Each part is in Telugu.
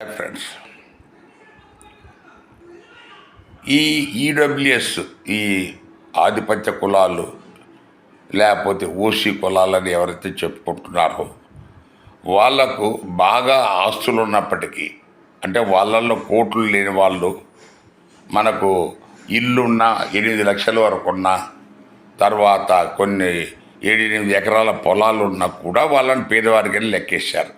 ఫ్రెండ్స్ ఈ ఈడబ్ల్యూఎస్ ఈ ఆధిపత్య కులాలు లేకపోతే ఓసీ కులాలని ఎవరైతే చెప్పుకుంటున్నారో వాళ్ళకు బాగా ఆస్తులు ఉన్నప్పటికీ అంటే వాళ్ళల్లో కోట్లు లేని వాళ్ళు మనకు ఇల్లున్న ఎనిమిది లక్షల వరకు ఉన్న తర్వాత కొన్ని ఏడెనిమిది ఎకరాల పొలాలు ఉన్నా కూడా వాళ్ళని పేదవారికి లెక్కేశారు.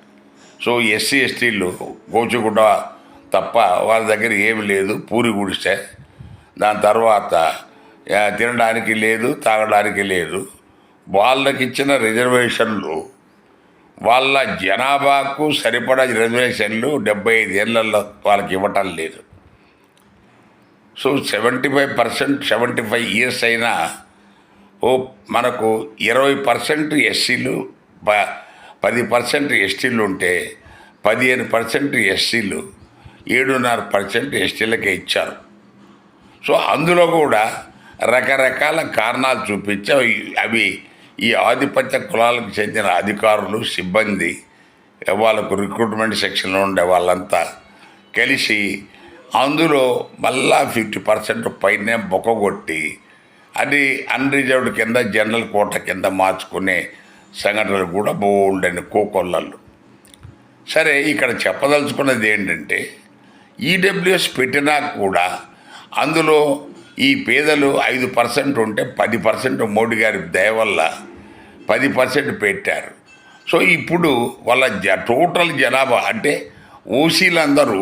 సో ఎస్సీ ఎస్టీలు గోచిగుడ్డ తప్ప వాళ్ళ దగ్గర ఏమి లేదు పూరి గుడిసె. దాని తర్వాత తినడానికి లేదు తాగడానికి లేదు. వాళ్ళకి ఇచ్చిన రిజర్వేషన్లు వాళ్ళ జనాభాకు సరిపడా రిజర్వేషన్లు డెబ్బై ఐదు ఏళ్ళల్లో వాళ్ళకి ఇవ్వటం లేదు. So seventy five percent seventy five years అయినా ఓ మనకు ఇరవై పర్సెంట్ ఎస్సీలు ప పది పర్సెంట్ ఎస్టీలు ఉంటే పదిహేను పర్సెంట్ ఎస్సీలు ఏడున్నర పర్సెంట్ ఎస్టీలకే ఇచ్చారు. సో అందులో కూడా రకరకాల కారణాలు చూపించి అవి- ఈ ఆధిపత్య కులాలకు చెందిన అధికారులు సిబ్బంది వాళ్ళకు రిక్రూట్మెంట్ సెక్షన్లో ఉండే వాళ్ళంతా కలిసి అందులో మళ్ళా ఫిఫ్టీ పర్సెంట్ పైనే బొక్కగొట్టి అది అన్రిజర్వ్డ్ కింద జనరల్ కోట కింద మార్చుకునే సంఘటనలు కూడా బోల్డని కోకొల్లలు. సరే ఇక్కడ చెప్పదలుచుకున్నది ఏంటంటే ఈడబ్ల్యూఎస్ పెట్టినా కూడా అందులో ఈ పేదలు ఐదు పర్సెంట్ ఉంటే పది పర్సెంట్ మోడీ గారి దయ వల్ల పది పర్సెంట్ పెట్టారు. సో ఇప్పుడు వాళ్ళ జ టోటల్ జనాభా అంటే ఓసీలందరూ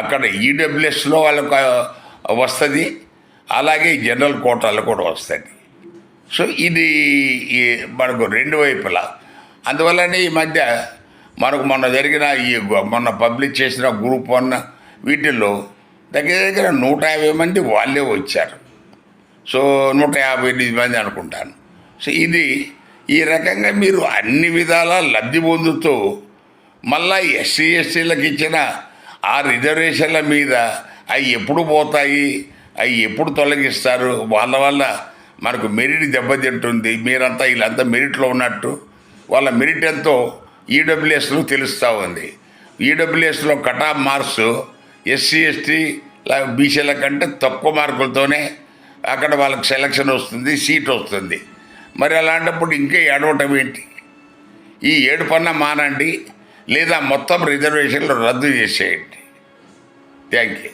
అక్కడ ఈడబ్ల్యూఎస్లో వాళ్ళకు వస్తుంది అలాగే జనరల్ కోటాలు కూడా వస్తుంది. సో ఇది ఈ మనకు రెండు వైపులా. అందువల్లనే ఈ మధ్య మనకు మొన్న జరిగిన ఈ మొన్న పబ్లిష్ చేసిన గ్రూప్ వన్ వీటిల్లో దగ్గర దగ్గర నూట యాభై మంది వాళ్ళే వచ్చారు. సో నూట యాభై ఎనిమిది మంది అనుకుంటాను. సో ఇది ఈ రకంగా మీరు అన్ని విధాలా లబ్ధి పొందుతూ మళ్ళా ఎస్సీ ఎస్టీలకు ఇచ్చిన ఆ రిజర్వేషన్ల మీద అవి ఎప్పుడు పోతాయి అవి ఎప్పుడు తొలగిస్తారు వాళ్ళ వల్ల మనకు మెరిట్ దెబ్బతింటుంది మీరంతా వీళ్ళంతా మెరిట్లో ఉన్నట్టు వాళ్ళ మెరిట్ ఎంతో ఈడబ్ల్యూఎస్లో తెలుస్తూ ఉంది. ఈడబ్ల్యూఎస్లో కటాఫ్ మార్క్స్ ఎస్సీ ఎస్టీ బీసీల కంటే తక్కువ మార్కులతోనే అక్కడ వాళ్ళకి సెలక్షన్ వస్తుంది సీట్ వస్తుంది. మరి అలాంటప్పుడు ఇంకా ఏడవటం ఏంటి? ఈ ఏడు పన్న మానండి లేదా మొత్తం రిజర్వేషన్లు రద్దు చేసేయండి. Thank you.